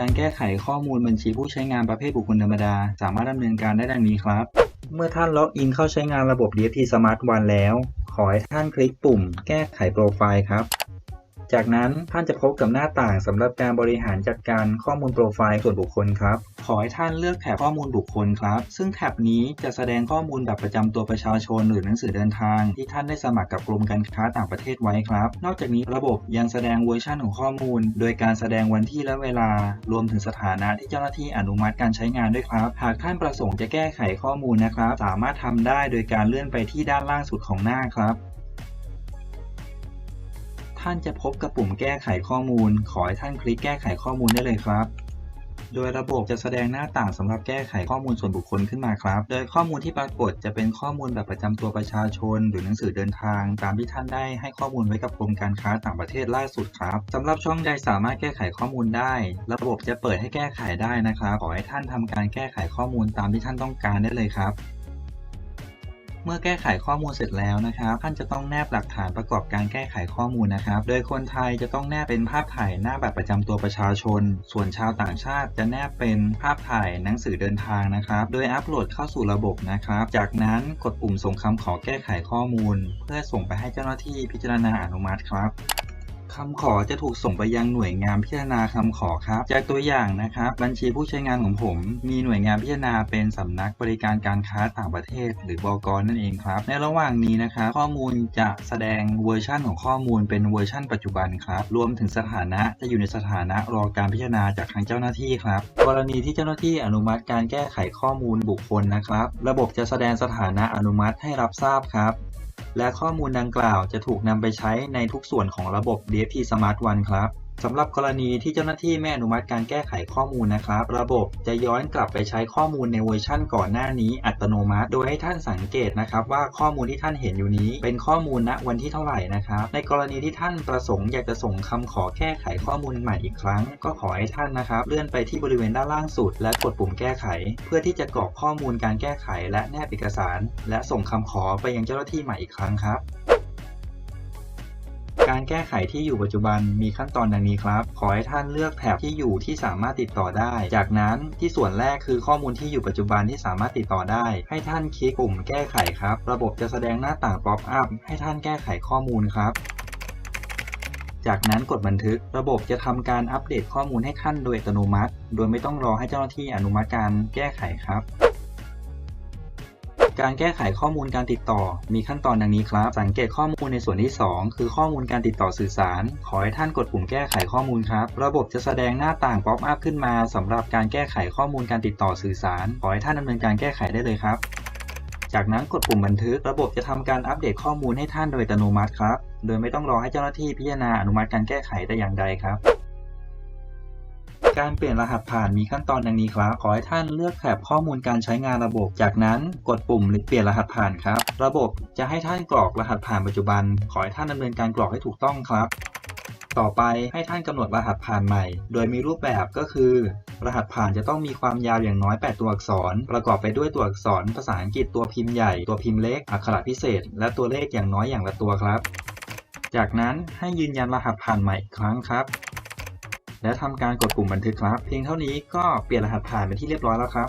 การแก้ไขข้อมูลบัญชีผู้ใช้งานประเภทบุคคลธรรมดา สามารถดำเนินการได้ดังนี้ครับ เมื่อท่านล็อกอินเข้าใช้งานระบบ DFT Smart One แล้ว ขอให้ท่านคลิกปุ่ม แก้ไขโปรไฟล์ครับ จากนั้นท่านจะพบกับหน้าต่างสำหรับการบริหารจัดการข้อมูลโปรไฟล์ส่วนบุคคลครับ ขอให้ท่านเลือกแถบข้อมูลบุคคลครับ ซึ่งแถบนี้จะแสดงข้อมูลแบบประจำตัวประชาชนหรือหนังสือเดินทาง ที่ท่านได้สมัครกับกรมการค้าต่างประเทศไว้ครับ นอกจากนี้ระบบยังแสดงเวอร์ชันของข้อมูล โดยการแสดงวันที่และเวลา รวมถึงสถานะที่เจ้าหน้าที่อนุมัติการใช้งานด้วยครับ หากท่านประสงค์จะแก้ไขข้อมูลนะครับ สามารถทำได้โดยการเลื่อนไปที่ด้านล่างสุดของหน้าครับ ท่านจะพบกับปุ่มแก้ไขข้อมูล ขอให้ท่านคลิกแก้ไขข้อมูลได้เลยครับ โดยระบบจะแสดงหน้าต่างสำหรับแก้ไขข้อมูลส่วนบุคคลขึ้นมาครับ โดยข้อมูลที่ปรากฏจะเป็นข้อมูลแบบประจำตัวประชาชน หรือหนังสือเดินทาง ตามที่ท่านได้ให้ข้อมูลไว้กับกรมการค้าต่างประเทศล่าสุดครับสำหรับช่องใดสามารถแก้ไขข้อมูลได้ ระบบจะเปิดให้แก้ไขได้นะครับขอให้ท่านทำการแก้ไขข้อมูลตามที่ท่านต้องการได้เลยครับ เมื่อแก้ไขข้อมูลเสร็จแล้วนะครับ ท่านจะต้องแนบหลักฐานประกอบการแก้ไขข้อมูลนะครับ โดยคนไทยจะต้องแนบเป็นภาพถ่ายหน้าบัตรประจำตัวประชาชน ส่วนชาวต่างชาติจะแนบเป็นภาพถ่ายหนังสือเดินทางนะครับ โดยอัปโหลดเข้าสู่ระบบนะครับ จากนั้นกดปุ่มส่งคำขอแก้ไขข้อมูล เพื่อส่งไปให้เจ้าหน้าที่พิจารณาอนุมัติครับ คำขอจะถูกส่งไปยังหน่วยงานพิจารณาคำขอครับ จากตัวอย่างนะครับ บัญชีผู้ใช้งานของผม มีหน่วยงานพิจารณาเป็นสำนักบริการการค้าต่างประเทศ หรือบกนั่นเองครับ ในระหว่างนี้นะครับข้อมูลจะแสดงเวอร์ชั่นของข้อมูลเป็นเวอร์ชั่นปัจจุบันครับรวมถึงสถานะจะอยู่ในสถานะรอการพิจารณาจากทางเจ้าหน้าที่ครับกรณีที่เจ้าหน้าที่อนุมัติการแก้ไขข้อมูลบุคคลนะครับ ระบบจะแสดงสถานะอนุมัติให้รับทราบครับ และข้อมูลดังกล่าวจะถูกนำไปใช้ในทุกส่วนของระบบ DFT Smart One ครับ สำหรับกรณีที่เจ้าหน้าที่ไม่อนุมัติการแก้ไขข้อมูลนะครับ ระบบจะย้อนกลับไปใช้ข้อมูลในเวอร์ชั่นก่อนหน้านี้อัตโนมัติ โดยให้ท่านสังเกตนะครับว่าข้อมูลที่ท่านเห็นอยู่นี้ เป็นข้อมูลณวันที่เท่าไหร่นะครับ ในกรณีที่ท่านประสงค์อยากจะส่งคำขอแก้ไขข้อมูลใหม่อีกครั้ง ก็ขอให้ท่านนะครับ เลื่อนไปที่บริเวณด้านล่างสุด และกดปุ่มแก้ไข เพื่อที่จะกรอกข้อมูลการแก้ไข และแนบเอกสาร และส่งคำขอไปยังเจ้าหน้าที่ใหม่อีกครั้งครับ การแก้ไขที่อยู่ปัจจุบันมีขั้นตอนดังนี้ครับ ขอให้ท่านเลือกแถบที่อยู่ที่สามารถติดต่อได้ จากนั้นที่ส่วนแรกคือข้อมูลที่อยู่ปัจจุบันที่สามารถติดต่อได้ ให้ท่านคลิกปุ่มแก้ไขครับ ระบบจะแสดงหน้าต่างป๊อปอัพให้ท่านแก้ไขข้อมูลครับจากนั้นกดบันทึก ระบบจะทำการอัปเดตข้อมูลให้ท่านโดยอัตโนมัติ โดยไม่ต้องรอให้เจ้าหน้าที่อนุมัติการแก้ไขครับ การแก้ไขข้อมูลการติดต่อ มีขั้นตอนดังนี้ครับ สังเกตข้อมูลในส่วนที่ 2 คือข้อมูลการติดต่อสื่อสาร ขอให้ท่านกดปุ่มแก้ไขข้อมูลครับ ระบบจะแสดงหน้าต่างป๊อปอัพขึ้นมาสำหรับการแก้ไขข้อมูลการติดต่อสื่อสาร ขอให้ท่านดำเนินการแก้ไขได้เลยครับ จากนั้นกดปุ่มบันทึก ระบบจะทำการอัปเดตข้อมูลให้ท่านโดยอัตโนมัติครับ โดยไม่ต้องรอให้เจ้าหน้าที่พิจารณาอนุมัติการแก้ไขแต่อย่างใดครับ การเปลี่ยนรหัสผ่านมีขั้นตอนดังนี้ครับ ขอให้ท่านเลือกแถบข้อมูลการใช้งานระบบ จากนั้นกดปุ่มเปลี่ยนรหัสผ่านครับ ระบบจะให้ท่านกรอกรหัสผ่านปัจจุบัน ขอให้ท่านดำเนินการกรอกให้ถูกต้องครับ ต่อไปให้ท่านกำหนดรหัสผ่านใหม่ โดยมีรูปแบบก็คือ รหัสผ่านจะต้องมีความยาวอย่างน้อย 8 ตัวอักษร ประกอบไปด้วยตัวอักษร ภาษาอังกฤษตัวพิมพ์ใหญ่ตัวพิมพ์เล็กอักขระพิเศษ และตัวเลขอย่างน้อยอย่างละตัวครับ จากนั้นให้ยืนยันรหัสผ่านใหม่อีกครั้งครับ และทำการกดปุ่มบันทึกครับ เพียงเท่านี้ก็เปลี่ยนรหัสผ่านเป็นที่เรียบร้อยแล้วครับ